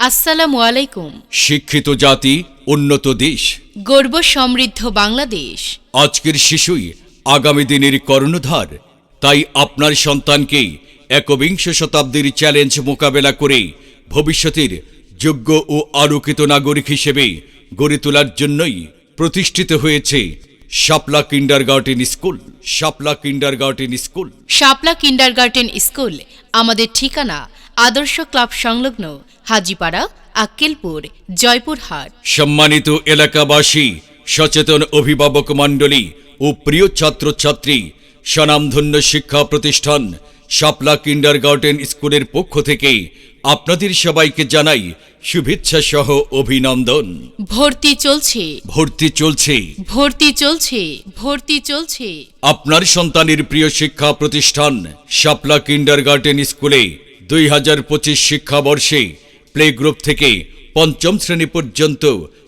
আসসালামু আলাইকুম। শিক্ষিত জাতি উন্নত দেশ। গর্ব সমৃদ্ধ বাংলাদেশ। আজকের শিশুই আগামী দিনের কর্ণধার। তাই আপনার সন্তানকে একবিংশ শতাব্দীর চ্যালেঞ্জ মোকাবেলা করে ভবিষ্যতের যোগ্য ও আলোকিত নাগরিক হিসেবে গড়ে তোলার জন্যই প্রতিষ্ঠিত হয়েছে Shapla kindergarten school Shapla kindergarten school Shapla kindergarten school আমাদের ঠিকানা আদর্শ ক্লাব সংলগ্ন হাজিপাড়া আক্কেলপুর জয়পুরহাট। সম্মানিত এলাকাবাসী সচেতন অভিভাবক মণ্ডলী ও প্রিয় ছাত্রছাত্রী স্বনামধন্য শিক্ষা প্রতিষ্ঠান শাপলা কিন্ডার গার্ডেন স্কুলের পক্ষ থেকে আপনাদের সবাইকে জানাই শুভেচ্ছা সহ অভিনন্দন। ভর্তি চলছে। ভর্তি চলছে। ভর্তি চলছে ভর্তি চলছে। আপনার সন্তানের প্রিয় শিক্ষা প্রতিষ্ঠান শাপলা কিন্ডার গার্ডেন স্কুলে দুই হাজার পঁচিশ শিক্ষাবর্ষে প্লে গ্রুপ থেকে পঞ্চম শ্রেণি পর্যন্ত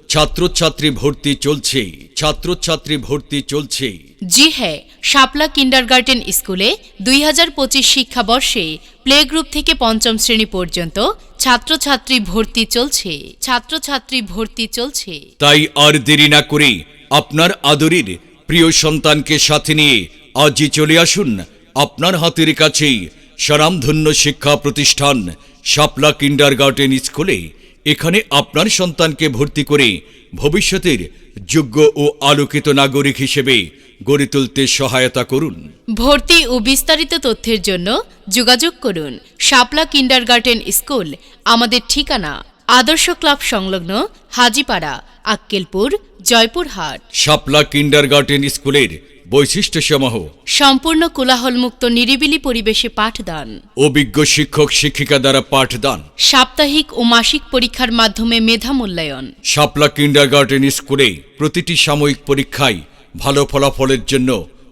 ছাত্রছাত্রী ভর্তি চলছে ছাত্রছাত্রী ভর্তি চলছে। জি হ্যাঁ শাপলা কিন্ডারগার্টেন স্কুলে দুই হাজার পঁচিশ শিক্ষাবর্ষে প্লে গ্রুপ থেকে পঞ্চম শ্রেণি পর্যন্ত ছাত্রছাত্রী ভর্তি চলছে ছাত্রছাত্রী ভর্তি চলছে। তাই আর দেরি না করে আপনার আদরের প্রিয় সন্তানকে সাথে নিয়ে আজই চলে আসুন আপনার হাতের কাছেই স্বনামধন্য শিক্ষা প্রতিষ্ঠান শাপলা কিন্ডার গার্ডেন স্কুলে। এখানে আপনার সন্তানকে ভর্তি করে ভবিষ্যতের যোগ্য ও আলোকিত নাগরিক হিসেবে গড়ে তুলতে সহায়তা করুন। ভর্তি ও বিস্তারিত তথ্যের জন্য যোগাযোগ করুন শাপলা কিন্ডারগার্টেন স্কুল আমাদের ঠিকানা আদর্শ ক্লাব সংলগ্ন হাজিপাড়া আক্কেলপুর জয়পুরহাট। শাপলা কিন্ডার গার্ডেন স্কুলের বৈশিষ্ট্যসমূহ। সম্পূর্ণ কোলাহলমুক্ত নিরিবিলি পরিবেশে পাঠদান। অভিজ্ঞ শিক্ষক শিক্ষিকা দ্বারা পাঠদান। সাপ্তাহিক ও মাসিক পরীক্ষার মাধ্যমে মেধা মূল্যায়ন। শাপলা কিন্ডার গার্ডেন স্কুলে প্রতিটি সাময়িক পরীক্ষায় ভালো ফলাফলের জন্য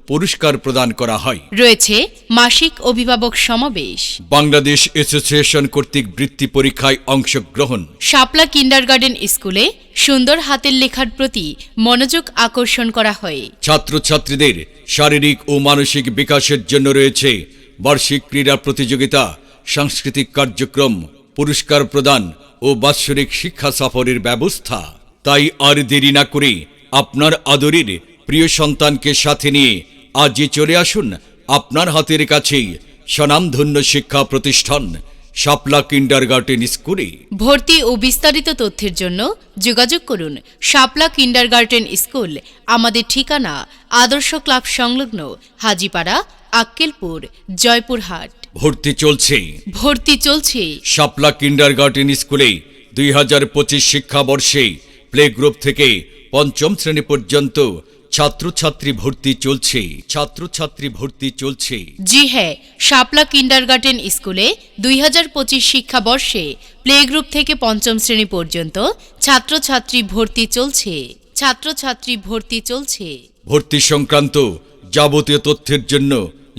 পুরস্কার প্রদান করা হয়। রয়েছে মাসিক অভিভাবক সমাবেশ। বাংলাদেশ অ্যাসোসিয়েশন কর্তৃক বৃত্তি পরীক্ষায় অংশগ্রহণ। শাপলা কিন্ডারগার্টেন স্কুলে সুন্দর হাতের লেখার প্রতি মনোযোগ আকর্ষণ করা হয়। ছাত্রছাত্রীদের শারীরিক ও মানসিক বিকাশের জন্য রয়েছে বার্ষিক ক্রীড়া প্রতিযোগিতা সাংস্কৃতিক কার্যক্রম পুরস্কার প্রদান ও বাৎসরিক শিক্ষা সফরের ব্যবস্থা। তাই আর দেরি না করে আপনার আদরের প্রিয় সন্তানকে সাথে নিয়ে আজই চলে আসুন আপনার হাতের কাছেই স্বনামধন্য শিক্ষা প্রতিষ্ঠান শাপলা কিন্ডার গার্ডেন স্কুলে। ভর্তি ও বিস্তারিত তথ্যের জন্য যোগাযোগ করুন শাপলা কিন্ডারগার্টেন স্কুল আমাদের ঠিকানা আদর্শ ক্লাব সংলগ্ন হাজিপাড়া আক্কেলপুর জয়পুরহাট। ভর্তি চলছে। ভর্তি চলছে। শাপলা কিন্ডার গার্ডেন স্কুলে দুই হাজার পঁচিশ শিক্ষাবর্ষে প্লে গ্রুপ থেকে পঞ্চম শ্রেণি পর্যন্ত ছাত্রছাত্রী ভর্তি চলছে ছাত্রছাত্রী ভর্তি চলছে। জি হ্যাঁ শাপলা কিন্ডারগার্টেন স্কুলে দুই হাজার পঁচিশ শিক্ষাবর্ষে প্লে গ্রুপ থেকে পঞ্চম শ্রেণি পর্যন্ত ছাত্রছাত্রী ভর্তি চলছে ছাত্রছাত্রী ভর্তি চলছে। ভর্তি সংক্রান্ত যাবতীয় তথ্যের জন্য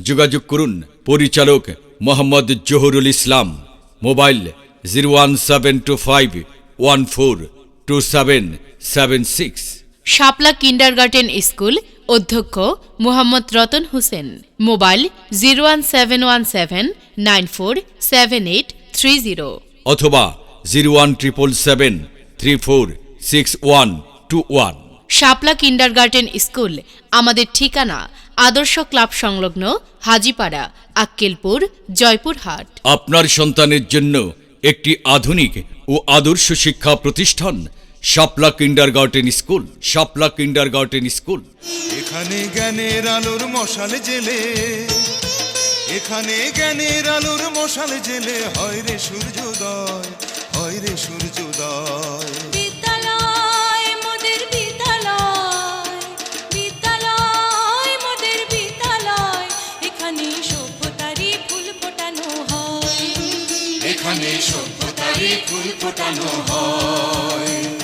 যোগাযোগ করুন পরিচালক Mohammad Zahurul Islam. Mobile zero one seven two five one four two seven seven six. Shapla kindergarten school অধ্যক্ষ Mohammad Ratan Hossain. Mobile zero one seven one seven nine four seven eight three zero. অথবা zero one triple seven three four six one two one. Shapla kindergarten school আমাদের ঠিকানা আদর্শ club সংলগ্ন হাজিপাড়া আক্কেলপুর জয়পুরহাট। আপনার সন্তানের জন্য একটি আধুনিক ও আদর্শ শিক্ষা প্রতিষ্ঠান Shapla kindergarten school Shapla kindergarten school এখানে জ্ঞানের আলোর মশাল জেলে এখানে জ্ঞানের আলোর মশাল জেলে হয় রে সূর্যোদয় হয় রে সূর্যোদয়। এখানে সভ্যতারই ফুল ফোটানো হয়। এখানে সভ্যতারই ফুল ফোটানো হয়।